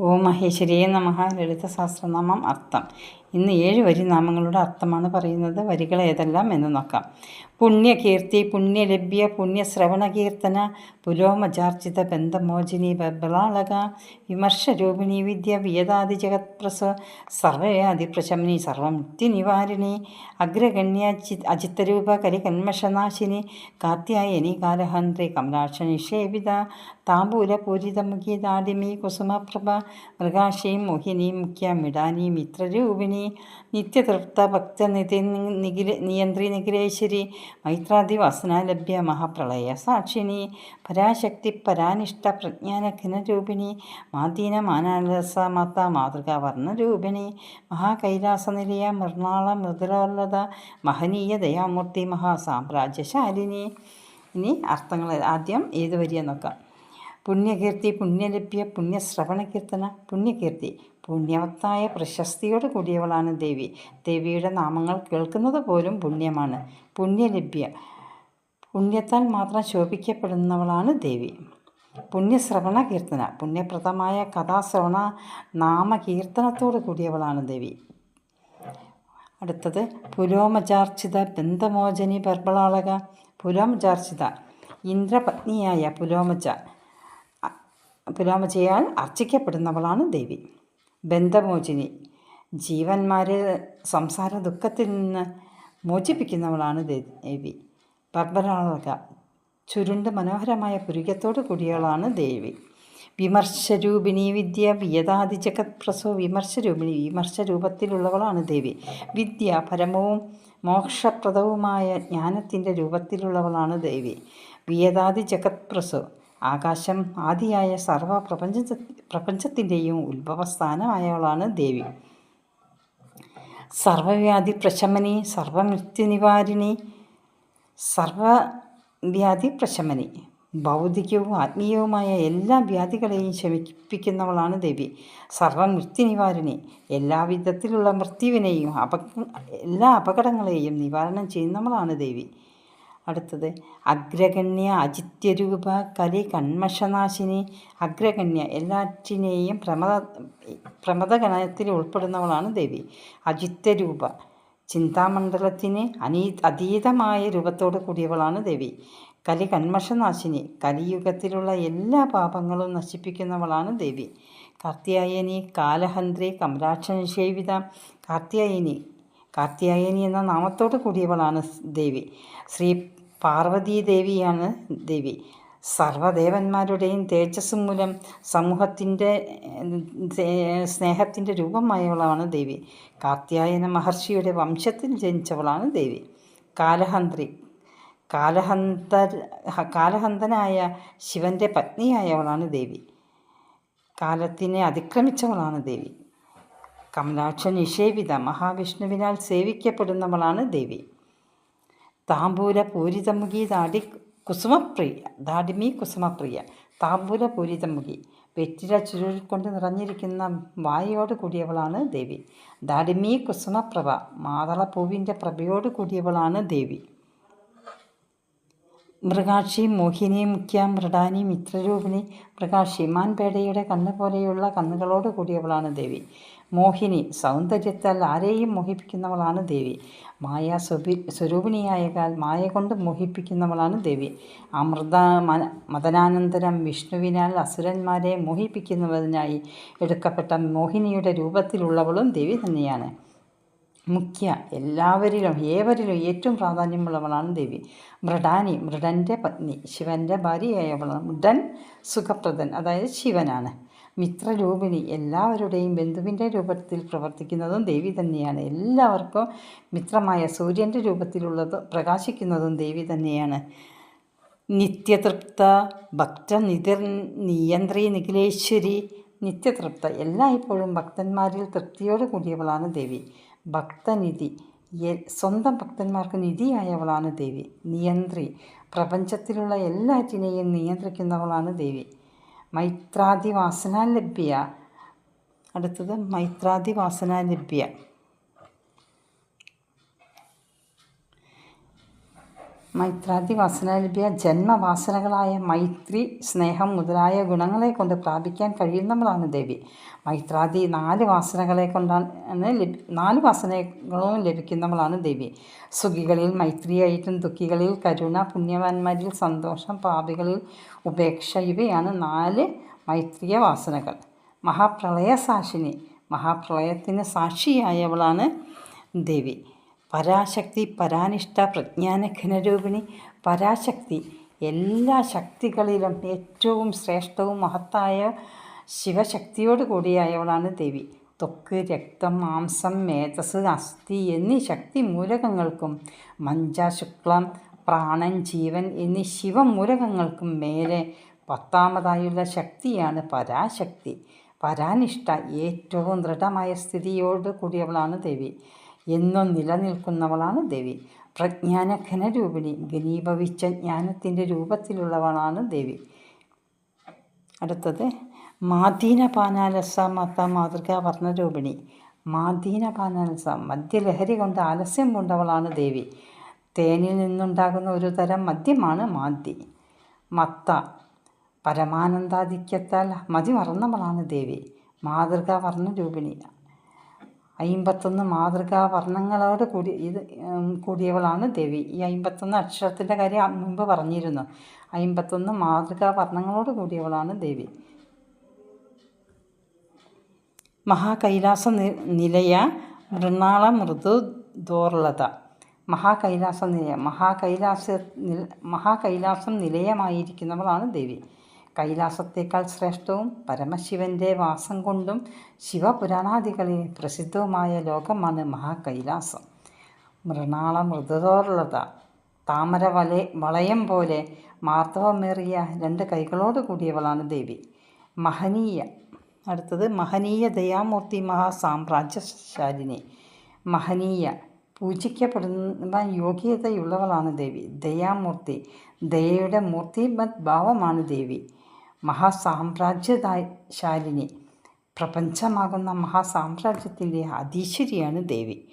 ഓം മഹേശ്വരിയെ നമഃ. ലളിത സഹസ്രനാമം അർത്ഥം. ഇന്ന് ഏഴ് വരി നാമങ്ങളുടെ അർത്ഥമാണ് പറയുന്നത്. വരികൾ ഏതെല്ലാം എന്ന് നോക്കാം. പുണ്യകീർത്തി പുണ്യലഭ്യ പുണ്യശ്രവണകീർത്തന പുരോമജാർജിത ബന്ധമോചിനി ബബളാളക വിമർശരൂപിണി വിദ്യ വിയതാദി ജഗത്പ്രസ സർവമുക്തി നിവാരിണി അഗ്രഗണ്യ ചി അജിത്തരൂപ കരികന്മഷനാശിനി കാത്യായനി കാലഹന്ത്രി കമലാക്ഷ നിഷേവിത താമ്പൂലപൂരിതമുഖി ദാഡിമി കുസുമപ്രഭ മൃഗാശി മോഹിനി മുഖ്യ മിടാനി മിത്രരൂപിണി നിത്യതൃപ്ത ഭക്തനിധി നിഖില നിയന്ത്രി നിഖിലേശ്വരി മൈത്രാദി വാസനാലഭ്യ മഹാപ്രളയ സാക്ഷിണി പരാശക്തി പരാനിഷ്ഠ പ്രജ്ഞാനഘനരൂപിണി മാദീന മാനാലസ മാത മാതൃകാ വർണരൂപിണി മഹാകൈലാസനിലയ മൃണാള മൃദുലോല്ലത മഹനീയ ദയാമൂർത്തി മഹാസാമ്രാജ്യശാലിനി. ഇനി അർത്ഥങ്ങൾ ആദ്യം ഏത് നോക്കാം പുണ്യകീർത്തി പുണ്യലഭ്യ പുണ്യശ്രവണകീർത്തന പുണ്യകീർത്തി പുണ്യവത്തായ പ്രശസ്തിയോട് കൂടിയവളാണ് ദേവി. ദേവിയുടെ നാമങ്ങൾ കേൾക്കുന്നത് പോലും പുണ്യമാണ്. പുണ്യലഭ്യ പുണ്യത്താൽ മാത്രം ശോഭിക്കപ്പെടുന്നവളാണ് ദേവി. പുണ്യശ്രവണ കീർത്തന പുണ്യപ്രദമായ കഥാശ്രവണ നാമകീർത്തനത്തോട് കൂടിയവളാണ് ദേവി. അടുത്തത് പുലോമചാർച്ചിത ബന്ധമോചനി ബർബളാളക പുലോമചാർച്ചിത ഇന്ദ്രപത്നിയായ പുലോമച പുലോമചയാൽ അർച്ചിക്കപ്പെടുന്നവളാണ് ദേവി. ബന്ധമോചിനി. ജീവന്മാരെ സംസാര ദുഃഖത്തിൽ നിന്ന് മോചിപ്പിക്കുന്നവളാണ് ദേവി. പർവരാളക ചുരുണ്ട് മനോഹരമായ പുരുകത്തോട് കൂടിയവളാണ് ദേവി. വിമർശരൂപിണി വിദ്യ വിയതാദി ജഗത് പ്രസോ വിമർശരൂപിണി വിമർശരൂപത്തിലുള്ളവളാണ് ദേവി. വിദ്യ പരമവും മോക്ഷപ്രദവുമായ ജ്ഞാനത്തിന്റെ രൂപത്തിലുള്ളവളാണ് ദേവി. വിയതാദി ജഗത് പ്രസോ ആകാശം ആദിയായ സർവ പ്രപഞ്ച പ്രപഞ്ചത്തിന്റെയും ഉത്ഭവസ്ഥാനമായവളാണ് ദേവി. സർവവ്യാധി പ്രശമനി സർവമൃത്യുനിവാരിണി സർവവ്യാധി പ്രശമനി. ഭൗതികവും ആത്മീയവുമായ എല്ലാ വ്യാധികളെയും ശമിപ്പിക്കുന്നവളാണ് ദേവി. സർവമൃത്യുനിവാരിണി. എല്ലാ വിധത്തിലുള്ള മൃത്യുവിനെയും അപ എല്ലാ അപകടങ്ങളെയും നിവാരണം ചെയ്യുന്നവളാണ് ദേവി. അടുത്തത്. അഗ്രഗണ്യ അജിത്യരൂപ കലി കന്മഷനാശിനി അഗ്രഗണ്യ എല്ലാറ്റിനെയും പ്രമദ പ്രമദഗണത്തിൽ ഉൾപ്പെടുന്നവളാണ് ദേവി. അജിത്യരൂപ ചിന്താമണ്ഡലത്തിന് അനീ അതീതമായ രൂപത്തോട് കൂടിയവളാണ് ദേവി. കലി കന്മഷനാശിനി കലിയുഗത്തിലുള്ള എല്ലാ പാപങ്ങളും നശിപ്പിക്കുന്നവളാണ് ദേവി. കാർത്തിയായനി കാലഹന്ത്രി കമരാക്ഷൻ നിഷേവിത കാർത്യായനി കാർത്യായനി എന്ന നാമത്തോട് കൂടിയവളാണ് ദേവി. ശ്രീ പാർവതീ ദേവിയാണ് ദേവി. സർവദേവന്മാരുടെയും തേജസ് മൂലം സമൂഹത്തിന്റെ സ്നേഹത്തിന്റെ രൂപമായവളാണ് ദേവി. കാർത്യായന മഹർഷിയുടെ വംശത്തിൽ ജനിച്ചവളാണ് ദേവി. കാലഹന്ത്രി കാലഹന്ത കാലഹന്തനായ ശിവന്റെ പത്നിയായവളാണ് ദേവി. കാലത്തിനെ അതിക്രമിച്ചവളാണ് ദേവി. കമലാക്ഷ നിഷേവിത മഹാവിഷ്ണുവിനാൽ സേവിക്കപ്പെടുന്നവളാണ് ദേവി. താമ്പൂല പൂരിതമുഖി ദാടി കുസുമപ്രിയ ദാഡിമി കുസുമപ്രിയ. താമ്പൂല പൂരിതമുഖി വെറ്റില ചുരുൾ കൊണ്ട് നിറഞ്ഞിരിക്കുന്ന വായയോട് കൂടിയവളാണ് ദേവി. ദാഡിമി കുസുമപ്രഭ മാതളപ്പൂവിന്റെ പ്രഭയോട് കൂടിയവളാണ് ദേവി. മൃഗാക്ഷി മോഹിനി മുഖ്യ മൃഡാനി മിത്രരൂപിണി മൃഗാക്ഷി മാൻപേടയുടെ കണ്ണ് പോലെയുള്ള കണ്ണുകളോട് കൂടിയവളാണ് ദേവി. മോഹിനി സൗന്ദര്യത്താൽ ആരെയും മോഹിപ്പിക്കുന്നവളാണ് ദേവി. മായ സ്വപി സ്വരൂപിണിയായകാൽ മായ കൊണ്ട് മോഹിപ്പിക്കുന്നവളാണ് ദേവി. അമൃത മതനാനന്തരം വിഷ്ണുവിനാൽ അസുരന്മാരെ മോഹിപ്പിക്കുന്നതിനായി എടുക്കപ്പെട്ട മോഹിനിയുടെ രൂപത്തിലുള്ളവളും ദേവി തന്നെയാണ്. മുഖ്യ എല്ലാവരിലും ഏവരിലും ഏറ്റവും പ്രാധാന്യമുള്ളവളാണ് ദേവി. മൃഡാനി മൃഡന്റെ പത്നി. ശിവന്റെ ഭാര്യയായവളാണ് മൃഡൻ സുഖപ്രദൻ അതായത് ശിവനാണ്. മിത്രരൂപിണി. എല്ലാവരുടെയും ബന്ധുവിന്റെ രൂപത്തിൽ പ്രവർത്തിക്കുന്നതും ദേവി തന്നെയാണ്. എല്ലാവർക്കും മിത്രമായ സൂര്യന്റെ രൂപത്തിലുള്ളത് പ്രകാശിക്കുന്നതും ദേവി തന്നെയാണ്. നിത്യതൃപ്ത ഭക്ത നിതിർ നിയന്ത്രി നിഖിലേശ്വരി നിത്യതൃപ്ത. എല്ലായ്പ്പോഴും ഭക്തന്മാരിൽ തൃപ്തിയോട് കൂടിയവളാണ് ദേവി. ഭക്തനിധി. സ്വന്തം ഭക്തന്മാർക്ക് നിധിയായവളാണ് ദേവി. നിയന്ത്രി. പ്രപഞ്ചത്തിലുള്ള എല്ലാറ്റിനെയും നിയന്ത്രിക്കുന്നവളാണ് ദേവി. മൈത്രാദി വാസനാലഭ്യ അടുത്തത് മൈത്രാദി വാസനാലഭ്യ മൈത്രാദി വാസന ലഭ്യ ജന്മവാസനകളായ മൈത്രി സ്നേഹം മുതലായ ഗുണങ്ങളെ കൊണ്ട് പ്രാപിക്കാൻ കഴിയുന്നവളാണ് ദേവി. മൈത്രാദി നാല് വാസനകളെ കൊണ്ടാണ് നാല് വാസനകളും ലഭിക്കുന്നവളാണ് ദേവി. സുഖികളിൽ മൈത്രിയായിട്ടും ദുഃഖികളിൽ കരുണ പുണ്യവാന്മാരിൽ സന്തോഷം പാപികളിൽ ഉപേക്ഷ ഇവയാണ് നാല് മൈത്രിയ വാസനകൾ. മഹാപ്രളയ സാക്ഷിനി മഹാപ്രളയത്തിന് സാക്ഷിയായവളാണ് ദേവി. പരാശക്തി പരാനിഷ്ഠ പ്രജ്ഞാനഘനരൂപിണി പരാശക്തി എല്ലാ ശക്തികളിലും ഏറ്റവും ശ്രേഷ്ഠവും മഹത്തായ ശിവശക്തിയോട് കൂടിയായവളാണ് ദേവി. ത്വക്ക് രക്തം മാംസം മേധസ് അസ്ഥി എന്നീ ശക്തി മൂലകങ്ങൾക്കും മഞ്ച ശുക്ലം പ്രാണൻ ജീവൻ എന്നീ ശിവമൂലകങ്ങൾക്കും മേലെ പത്താമതായുള്ള ശക്തിയാണ് പരാശക്തി. പരാനിഷ്ഠ ഏറ്റവും ദൃഢമായ സ്ഥിതിയോട് കൂടിയവളാണ് ദേവി. എന്നും നിലനിൽക്കുന്നവളാണ് ദേവി. പ്രജ്ഞാനഘനരൂപിണി ഘനീഭവിച്ച ജ്ഞാനത്തിന്റെ രൂപത്തിലുള്ളവളാണ് ദേവി. അടുത്തത് മാധീന പാനാലസ മത മാതൃകാ വർണരൂപിണി. മാധീന പാനാലസ മദ്യലഹരി കൊണ്ട് ആലസ്യം കൊണ്ടവളാണ് ദേവി. തേനിൽ നിന്നുണ്ടാകുന്ന ഒരു തരം മദ്യമാണ് മാദ്യ മത്ത പരമാനന്ദാധിക്യത്താൽ മതി മറന്നവളാണ് ദേവി. മാതൃകാ വർണരൂപിണി. അയിമ്പത്തൊന്ന് മാതൃകാ വർണങ്ങളോട് കൂടി ഇത് കൂടിയവളാണ് ദേവി. ഈ അയിമ്പത്തൊന്ന് അക്ഷരത്തിന്റെ കാര്യം മുമ്പ് പറഞ്ഞിരുന്നു. അയിമ്പത്തൊന്ന് മാതൃകാ വർണങ്ങളോട് കൂടിയവളാണ് ദേവി. മഹാകൈലാസ നിലയ മൃണാള മൃദു ദോർലത. മഹാകൈലാസ നിലയ മഹാകൈലാസ മഹാകൈലാസം നിലയമായിരിക്കുന്നവളാണ് ദേവി. കൈലാസത്തേക്കാൾ ശ്രേഷ്ഠവും പരമശിവന്റെ വാസം കൊണ്ടും ശിവപുരാണാദികളിൽ പ്രസിദ്ധവുമായ ലോകമാണ് മഹാകൈലാസം. മൃണാള മൃദുതോർലത താമര വല വളയം പോലെ മാർദ്ദവമേറിയ രണ്ട് കൈകളോട് കൂടിയവളാണ് ദേവി. മഹനീയ അടുത്തത് മഹനീയ ദയാമൂർത്തി മഹാസാമ്രാജ്യശാലിനി. മഹനീയ പൂജിക്കപ്പെടുന്ന യോഗ്യതയുള്ളവളാണ് ദേവി. ദയാമൂർത്തി ദയയുടെ മൂർത്തിമത് ഭാവമാണ് ദേവി. മഹാസാമ്രാജ്യശാലിനി പ്രപഞ്ചമാകുന്ന മഹാസാമ്രാജ്യത്തിന്റെ അധീശ്വരിയാണ് ദേവി.